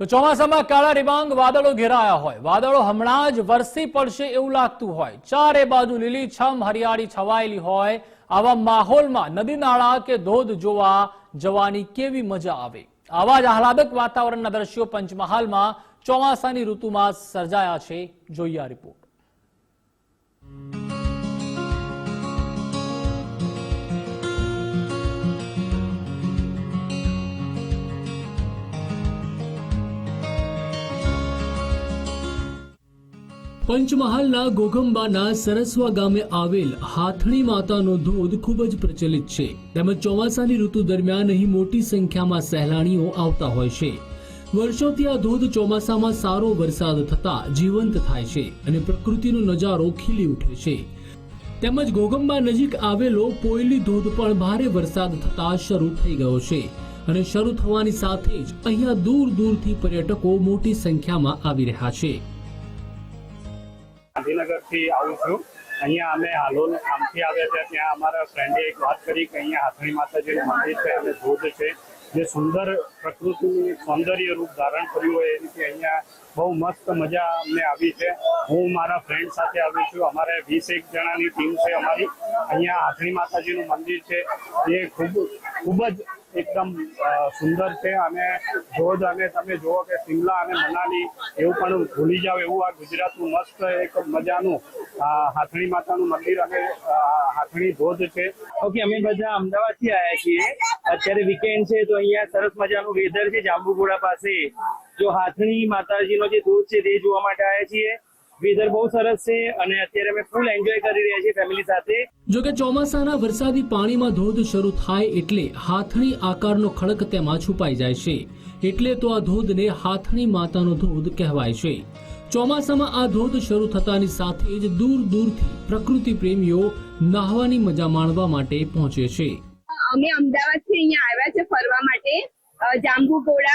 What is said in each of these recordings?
તો ચોમાસામાં કાળા ડિબાંગ વાદળો ઘેરાયા હોય. વાદળો હમણાં જ વરસી પડશે એવું લાગતું હોય. ચારે બાજુ લીલીછમ હરિયાળી છવાયેલી હોય. આવા માહોલમાં નદી નાળા કે ધોધ જોવા જવાની કેવી મજા આવે? આવા જ આહલાદક વાતાવરણના દ્રશ્યો પંચમહાલમાં ચોમાસાની ઋતુમાં સર્જાયા છે જોઈએ આ રિપોર્ટ. પંચમહાલના ગોગંબાના સરસવા ગામે આવેલ હાથણી માતાનો ધોધ ખૂબ જ પ્રચલિત છે. તેમજ ચોમાસાની ઋતુ દરમિયાન અહીં મોટી સંખ્યામાં સહેલાણીઓ આવતા હોય છે. વર્ષોથી આ ધોધ ચોમાસામાં સારો વરસાદ થતા જીવંત થાય છે અને પ્રકૃતિનો નજારો ખીલી ઉઠે છે. તેમજ ગોગંબા નજીક આવેલો પોયલી ધોધ પણ ભારે વરસાદ થતા શરૂ થઈ ગયો છે અને શરૂ થવાની સાથે જ અહીંયા દૂર દૂરથી પર્યટકો મોટી સંખ્યામાં આવી રહ્યા છે. ગાંધીનગરથી આવું છું. અહીંયા અમે હાલોલ કામથી આવ્યા છે. ત્યાં અમારા ફ્રેન્ડે એક વાત કરી કે અહીંયા હાથણી માતાજીનું મંદિર છે, અને ધોધ છે. જે સુંદર પ્રકૃતિનું સૌંદર્ય રૂપ ધારણ કર્યું હોય એ રીતે અહીંયા બહુ મસ્ત મજા અમને આવી છે. હું મારા ફ્રેન્ડ સાથે આવી છું. અમારે વીસ એક જણાની ટીમ છે અમારી. અહીંયા હાથણી માતાજીનું મંદિર છે. એ ખૂબ ખૂબ જ એકદમ સુંદર છે અને ધોધ અને તમે જુઓ કે શિમલા અને મનાલી એવું પણ ભૂલી જાવ એવું આ ગુજરાતનું મસ્ત એક મજાનું હાથણી માતાનું મંદિર અને હાથણી ધોધ છે. ઓકે અમે બધા અમદાવાદથી આવ્યા છીએ. અત્યારે વીકેન્ડ છે, તો અહીંયા સરસ મજાનું વેધર છે જાંબુગોડા પાસે. જો હાથણી માતાજીનો જે ધોધ છે, તે જોવા માટે આવ્યા છીએ. વેધર બહુ સરસ છે અને અત્યારે અમે ફૂલ એન્જોય કરી રહ્યા છીએ ફેમિલી સાથે. જો કે ચોમાસાના વરસાદી પાણીમાં ધોધ શરૂ થાય એટલે હાથણી આકારનો ખડક તેમાં છુપાઈ જાય છે. એટલે તો આ ધોધને હાથણી માતાનો ધોધ કહેવાય છે. ચોમાસામાં આ ધોધ શરૂ થતાની સાથે જ દૂર દૂરથી પ્રકૃતિ પ્રેમીઓ નાહવાની મજા માણવા માટે પહોંચે છે. અમે અમદાવાદથી અહીંયા આવ્યા છે ફરવા માટે.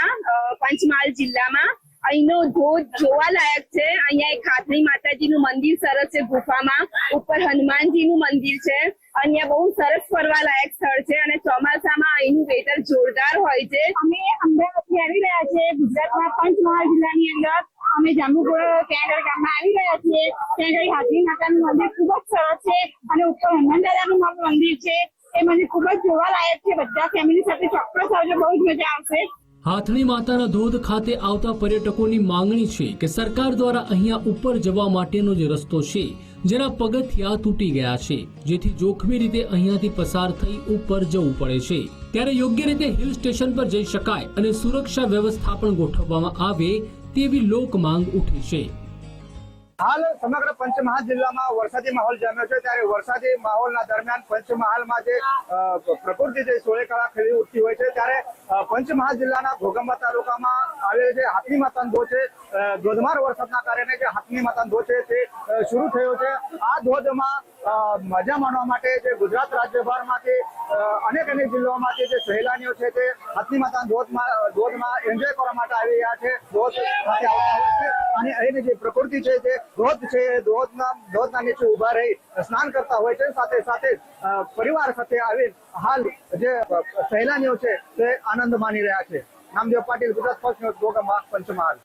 અ, પંચમહાલ જિલ્લામાં. અહીંનો ધોધ જોવાલાયક છે. અહીંયા એક હાથણી માતાજીનું મંદિર સરસ છે ગુફામાં. ઉપર હનુમાનજીનું મંદિર છે. અહીંયા બહુ સરસ ફરવા લાયક સ્થળ છે અને ચોમાસામાં અહીંનું વેધર જોરદાર હોય છે. અમે અમદાવાદથી આવી રહ્યા છીએ. ગુજરાતના પંચમહાલ જિલ્લાની અંદર અમે જાંબુઘોડા કેન્દ્ર ગામમાં આવી રહ્યા છીએ. ત્યાં આગળ હાથની માતાનું મંદિર ખૂબ જ સરસ છે અને ઉપર હનુમાન દાદાનું મંદિર છે. એ મને ખૂબ જ જોવા લાયક છે. બધા ફેમિલી સાથે ચોક્કસ આવજો. બહુ જ મજા આવશે. હાથણી માતાના ધોધ ખાતે આવતા પર્યટકોની માંગણી છે કે સરકાર દ્વારા અહીંયા ઉપર જવા માટેનો જે રસ્તો છે, જેના પગથિયા તૂટી ગયા છે, જેથી જોખમી રીતે અહીંયાથી પસાર થઈ ઉપર જવું પડે છે. ત્યારે યોગ્ય રીતે હિલ સ્ટેશન પર જઈ શકાય અને સુરક્ષા વ્યવસ્થા પણ ગોઠવવામાં આવે તેવી લોક માંગ ઉઠી છે. હાલ સમગ્ર પંચમહાલ જિલ્લામાં વરસાદી માહોલ જામ્યો છે. ત્યારે વરસાદી માહોલના દરમિયાન પંચમહાલમાં જે પ્રકૃતિ જે સોળે કળા ખીલી ઉઠતી હોય છે, ત્યારે પંચમહાલ જિલ્લાના ભોગંબા તાલુકામાં આવેલ જે હાથની માતાનો ધો છે ધોધમાર વરસાદના કારણે જે હાથની માતાનો ધો છે, તે શરૂ થયો છે. આ ધોધમાં મજા માણવા માટે જે ગુજરાત રાજ્યભરમાંથી અનેક અનેક જિલ્લાઓમાંથી જે સહેલાણીઓ છે તે હાથી માતા ધોધમાં ધોધમાં એન્જોય કરવા માટે આવી રહ્યા છે. ધોધ સાથે અને અહીંની જે પ્રકૃતિ છે તે ધોધ છે ધોધના ધોધના નીચે ઊભા રહી સ્નાન કરતા હોય છે. સાથે સાથે પરિવાર સાથે આવી હાલ જે સહેલાણીઓ છે, તે આનંદ માની રહ્યા છે. Namdev Patil, Gujarat first news Goghamba Panchmahal.